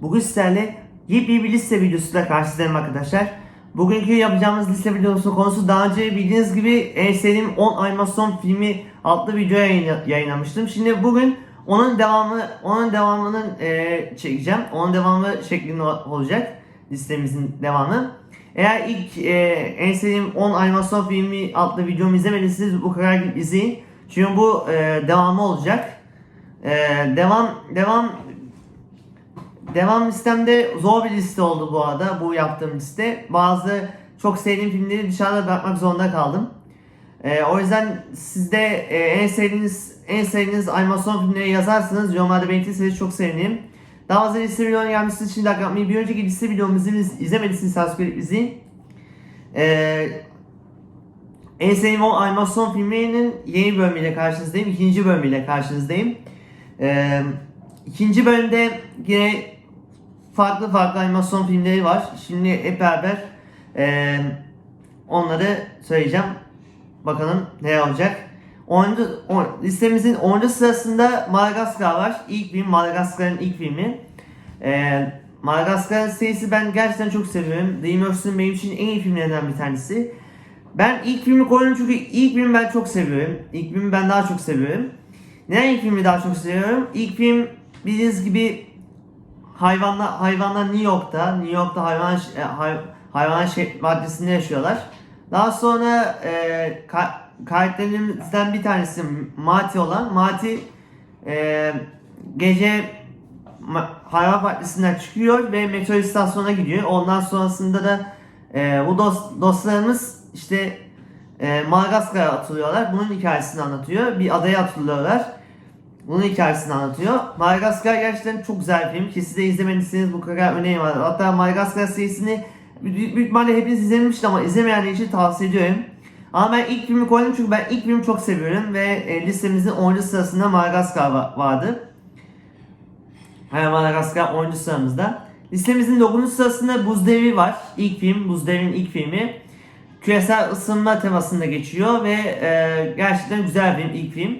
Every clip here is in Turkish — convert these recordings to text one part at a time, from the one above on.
Bugün sizlerle yepyeni bir liste videosuyla karşınızdayım arkadaşlar. Bugünkü yapacağımız liste videosu konusu daha önce bildiğiniz gibi en sevdiğim 10 animasyon filmi adlı video yayın- yayınlamıştım. Şimdi bugün onun devamı, onun devamının eee, çekeceğim. Onun devamı şeklinde olacak listemizin devamı. Eğer ilk eee, en sevdiğim 10 animasyon filmi adlı videomu izlemediyseniz bu kadar gidip izleyin. Çünkü bu eee, devamı olacak. Eee, devam devam Devam listemde zor bir liste oldu bu arada bu yaptığım liste. Bazı çok sevdiğim filmleri dışarıda bırakmak zorunda kaldım. Ee, o yüzden sizde e, en sevdiğiniz en sevdiğiniz animasyon filmleri yazarsanız yorumlarda belirtirseniz çok sevinirim. Daha fazla liste videonun gelmesi için like atmayı bir önceki liste videomuzu iz- izlemediyseniz subscribe edip. Ee, en sevdiğim o animasyon filmlerinin yeni bölümüyle karşınızdayım. ikinci bölümüyle karşınızdayım. Ee, ikinci bölümde yine farklı farklı animasyon filmleri var. Şimdi hep beraber eee, onları söyleyeceğim. Bakalım ne olacak. 10. on- listemizin 10. sırasında Madagaskar var. İlk film Madagaskar'ın ilk filmi. Eee Madagaskar serisi ben gerçekten çok seviyorum. DreamWorks'un benim için en iyi filmlerinden bir tanesi. Ben ilk filmi koydum çünkü ilk filmi ben çok seviyorum. İlk filmi ben daha çok seviyorum. Neden ilk filmi daha çok seviyorum? İlk film bildiğiniz gibi hayvanlar hayvanlar New York'ta, New York'ta hayvan e, hay, hayvan şey, maddesinde yaşıyorlar. Daha sonra e, ka- karakterlerimizden bir tanesi Mati olan Mati e, gece ma- hayvan partisinden çıkıyor ve metro istasyonuna gidiyor. Ondan sonrasında da e, bu dost, dostlarımız işte e, Madagaskar'a atılıyorlar. Bunun hikayesini anlatıyor. Bir adaya atılıyorlar. Bunun hikayesini anlatıyor. Madagaskar gerçekten çok güzel bir film. Kesin de izlemediyseniz bu kadar önemi var. Hatta Madagaskar serisini büyük, ihtimalle hepiniz izlemiştir ama izlemeyenler için tavsiye ediyorum. Ama ben ilk filmi koydum çünkü ben ilk filmi çok seviyorum ve e, listemizin 10. sırasında Madagaskar va- vardı. Hayır Madagaskar 10. sıramızda. Listemizin 9. sırasında Buz Devri var. İlk film, Buz Devri'nin ilk filmi. Küresel ısınma temasında geçiyor ve e, gerçekten güzel bir film, ilk film.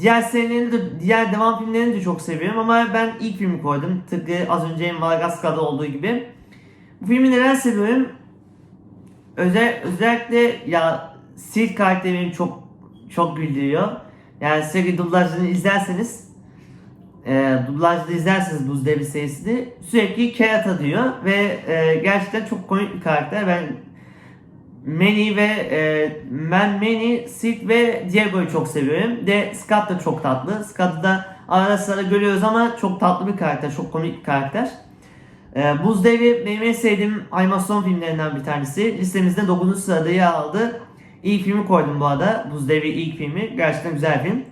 Diğer serilerini de, diğer devam filmlerini de çok seviyorum ama ben ilk filmi koydum. Tıpkı az önce Madagaskar'da olduğu gibi. Bu filmi neden seviyorum? Özel, özellikle ya Sid karakteri beni çok çok güldürüyor. Yani sürekli dublajını izlerseniz e, dublajda izlerseniz Buz Devri serisini sürekli kerata diyor ve e, gerçekten çok komik bir karakter. Ben Manny ve e, ben Manny, Sid ve Diego'yu çok seviyorum. De Scott da çok tatlı. Scott'ı da arada sırada görüyoruz ama çok tatlı bir karakter, çok komik bir karakter. E, Buz Devri benim en sevdiğim animasyon filmlerinden bir tanesi. Listemizde 9. sırada yer aldı. İlk filmi koydum bu arada. Buz Devri ilk filmi. Gerçekten güzel film.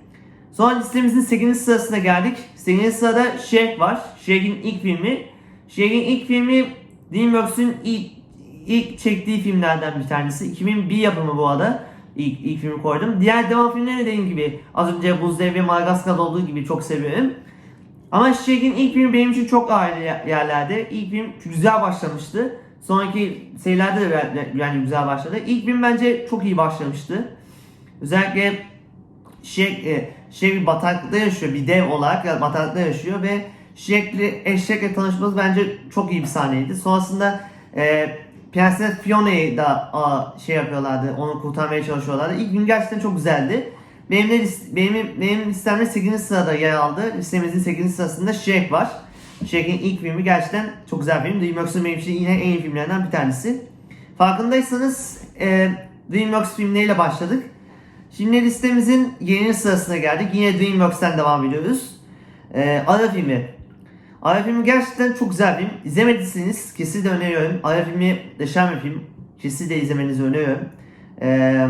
Sonra listemizin 8. sırasına geldik. 8. sırada Shrek var. Shrek'in ilk filmi. Shrek'in ilk filmi DreamWorks'ün ilk, ilk çektiği filmlerden bir tanesi. 2001 yapımı bu arada. İlk, ilk filmi koydum. Diğer devam filmleri dediğim gibi az önce Buz Devri Madagaskar'da olduğu gibi çok seviyorum. Ama Shrek'in ilk filmi benim için çok ayrı yerlerde. İlk film güzel başlamıştı. Sonraki serilerde de yani güzel başladı. İlk film bence çok iyi başlamıştı. Özellikle Şek, e, bir bataklıkta yaşıyor. Bir dev olarak bataklıkta yaşıyor ve Şek'le eşekle tanışmamız bence çok iyi bir sahneydi. Sonrasında e, Prenses Fiona'yı da şey yapıyorlardı. Onu kurtarmaya çalışıyorlardı. İlk gün gerçekten çok güzeldi. Benim de benim benim listemde 8. sırada yer aldı. Listemizin 8. sırasında Shrek var. Shrek'in ilk filmi gerçekten çok güzel bir film. DreamWorks'un benim için yine en iyi filmlerinden bir tanesi. Farkındaysanız e, DreamWorks filmleriyle başladık. Şimdi listemizin yeni sırasına geldik. Yine DreamWorks'ten devam ediyoruz. Ee, Ara filmi. Ara filmi gerçekten çok güzel film. İzlemediyseniz kesinlikle öneriyorum. Ara filmi deşen bir film. Kesinlikle izlemenizi öneriyorum. Ee,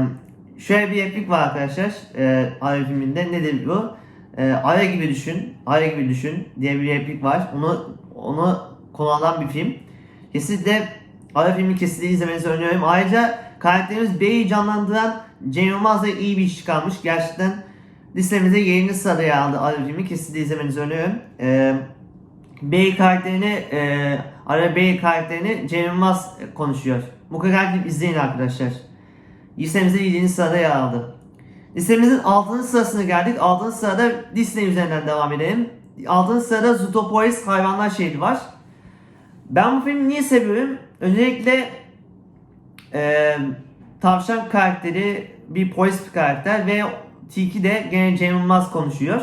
şöyle bir replik var arkadaşlar. Ee, Ara filminde. Nedir bu? Ee, Ara gibi düşün. Ara gibi düşün diye bir replik var. Onu onu konu alan bir film. Kesinlikle Ara filmi kesinlikle izlemenizi öneriyorum. Ayrıca karakterimiz B'yi canlandıran Cem Yılmaz da iyi bir iş çıkarmış. Gerçekten listemize yeni sırada yer aldı Ara filmi. Kesinlikle izlemenizi öneriyorum. Ee, Bey karakterini, e, Ara Bey karakterini Cem Yılmaz konuşuyor. Kadar gidip izleyin arkadaşlar. Listemizde 7. sırada yer aldı. Listemizin 6. sırasına geldik. 6. sırada Disney üzerinden devam edelim. 6. sırada Zootopolis Hayvanlar Şehri var. Ben bu filmi niye seviyorum? Öncelikle e, tavşan karakteri bir polis bir karakter ve Tiki de gene Cem Yılmaz konuşuyor.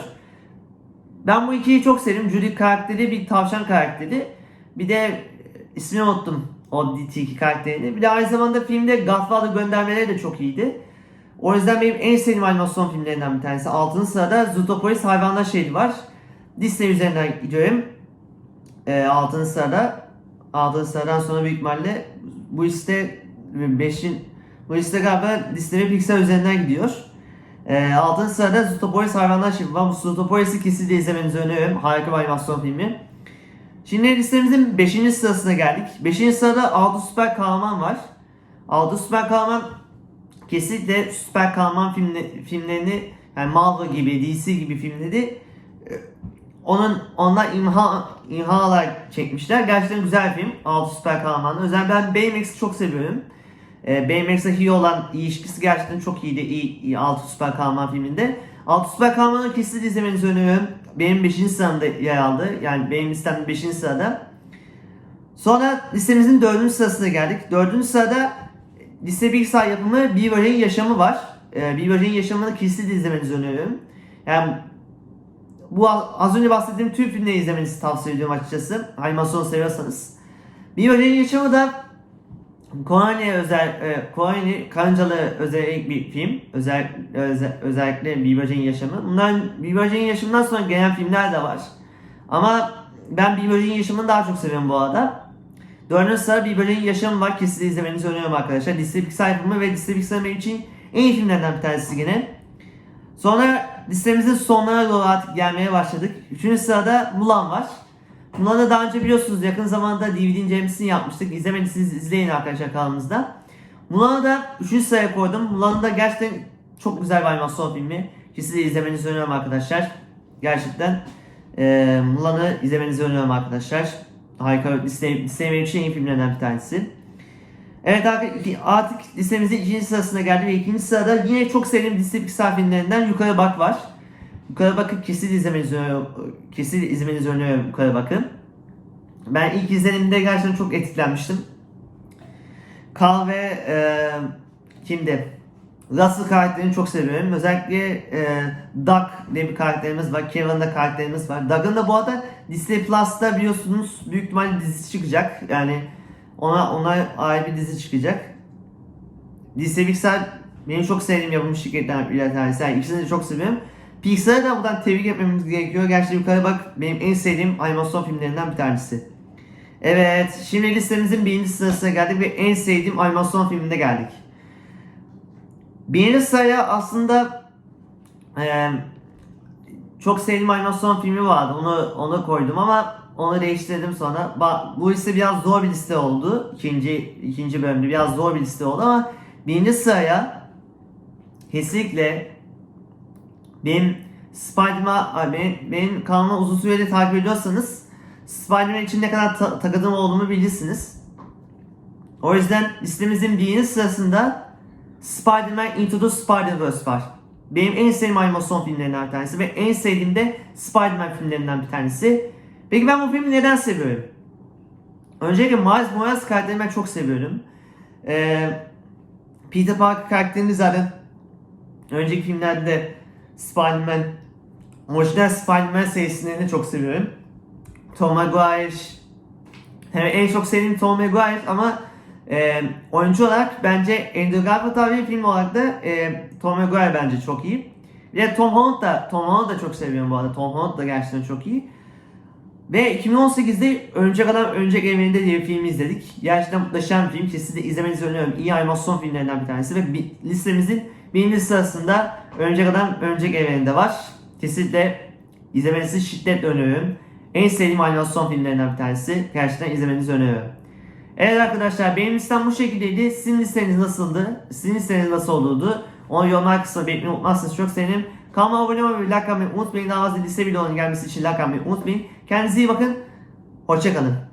Ben bu ikiyi çok sevdim. Judy karakteri bir tavşan karakteri. Bir de ismini unuttum o Tiki karakterini. Bir de aynı zamanda filmde Godfather göndermeleri de çok iyiydi. O yüzden benim en sevdiğim animasyon filmlerinden bir tanesi. 6. sırada Zootopolis Hayvanlar Şehri var. Disney üzerinden gidiyorum. E, 6. sırada. 6. sıradan sonra büyük ihtimalle bu liste 5'in bu liste galiba Disney ve Pixar üzerinden gidiyor. E, 6. sırada Zootopolis Hayvanlar Şehri var. Bu Zootopolis'i kesinlikle izlemenizi öneriyorum. Harika bir animasyon filmi. Şimdi listemizin 5. sırasına geldik. 5. sırada 6 süper kahraman var. 6 süper kahraman kesinlikle süper kahraman filmle, filmlerini yani Marvel gibi, DC gibi filmleri e, onun ondan imha imha olarak çekmişler. Gerçekten güzel film. 6 süper kahramanı. Özellikle ben Baymax'i çok seviyorum. E, Baymax'le Hugh olan ilişkisi gerçekten çok iyiydi. İyi, iyi 6 süper kahraman filminde. 6 süper kahramanı kesinlikle izlemenizi öneriyorum. Benim 5. sıramda yer aldı. Yani benim listemde 5. sırada. Sonra listemizin 4. sırasına geldik. 4. sırada lise bilgisayar yapımı Beaver'in yaşamı var. Ee, Beaver'in yaşamını kesinlikle izlemenizi öneriyorum. Yani bu az önce bahsettiğim tüm filmleri izlemenizi tavsiye ediyorum açıkçası. Animasyon seviyorsanız. Beaver'in yaşamı da Kore'ye özel, e, karıncalı özel bir film. Özel, özel özellikle Beaver'in yaşamı. Bunların Beaver'in yaşamından sonra gelen filmler de var. Ama ben Beaver'in yaşamını daha çok seviyorum bu arada. Dördüncü sıra bir bölümün yaşamı var. Kesinlikle izlemenizi öneriyorum arkadaşlar. Disney Pixar yapımı ve Pixar benim için en iyi filmlerden bir tanesi yine. Sonra listemizin sonlarına doğru artık gelmeye başladık. Üçüncü sırada Mulan var. Mulan'ı daha önce biliyorsunuz yakın zamanda DVD incelemesini yapmıştık. İzlemediyseniz izleyin arkadaşlar kanalımızda. Mulan'ı da üçüncü sıraya koydum. Mulan'ı da gerçekten çok güzel bir animasyon filmi. Kesinlikle izlemenizi öneriyorum arkadaşlar. Gerçekten e, Mulan'ı izlemenizi öneriyorum arkadaşlar. Harika liste, listeye benim için en iyi filmlerden bir tanesi. Evet artık listemizin ikinci sırasına geldi ve ikinci sırada yine çok sevdiğim Disney Pixar filmlerinden Yukarı Bak var. Yukarı Bak'ı kesin izlemenizi. Kesin izlemenizi öneriyorum Yukarı Bak'ı. Ben ilk izlenimde gerçekten çok etkilenmiştim. Carl ve e, kimdi? Russell karakterini çok seviyorum. Özellikle e, Doug diye bir karakterimiz var. Kevin'da karakterimiz var. Doug'ın da bu arada Disney Plus'ta biliyorsunuz büyük ihtimalle dizisi çıkacak. Yani ona ona ait bir dizi çıkacak. Disney Pixar benim çok sevdiğim yapım şirketlerden bir tanesi. Yani ikisini de çok seviyorum. Pixar'a da buradan tebrik etmemiz gerekiyor. Gerçekten yukarı bak benim en sevdiğim animasyon filmlerinden bir tanesi. Evet, şimdi listemizin birinci sırasına geldik ve en sevdiğim animasyon filmine geldik. Birinci sıraya aslında e, çok sevdiğim animasyon filmi vardı. Onu onu koydum ama onu değiştirdim sonra. Bu liste biraz zor bir liste oldu. İkinci ikinci bölümde biraz zor bir liste oldu ama birinci sıraya kesinlikle benim Spider-Man, benim, benim kanalımı uzun süredir takip ediyorsanız Spider-Man için ne kadar ta- takıldığım olduğumu bilirsiniz. O yüzden listemizin birinci sırasında Spider-Man Into the Spider-Verse var. Benim en sevdiğim animasyon filmlerinden bir tanesi ve en sevdiğim de Spider-Man filmlerinden bir tanesi. Peki ben bu filmi neden seviyorum? Öncelikle Miles Morales karakterini ben çok seviyorum. Ee, Peter Parker karakterini zaten önceki filmlerde Spider-Man orijinal Spider-Man serisini çok seviyorum. Tom Maguire hem en çok sevdiğim Tom Maguire ama e, oyuncu olarak bence Andrew Garfield abi film olarak da e, Tom Maguire bence çok iyi. De Tom Holland da Tom Holland da çok seviyorum bu arada. Tom Holland da gerçekten çok iyi. Ve 2018'de Örümcek Adam Örümcek Evreninde diye bir film izledik. Gerçekten muhteşem bir film. Kesinlikle izlemenizi öneriyorum. İyi animasyon filmlerinden bir tanesi ve bir, listemizin birinci sırasında Örümcek Adam Örümcek Evreninde var. Kesinlikle izlemenizi şiddetle öneriyorum. En sevdiğim animasyon filmlerinden bir tanesi. Gerçekten izlemenizi öneriyorum. Evet arkadaşlar benim listem bu şekildeydi. Sizin listeniz nasıldı? Sizin listeniz nasıl olurdu? Onu yorumlar kısmına belirtmeyi unutmazsanız çok sevinirim. Kanalıma abone olmayı like atmayı unutmayın. Daha fazla liste videolarının gelmesi için like atmayı unutmayın. Kendinize iyi bakın. Hoşçakalın.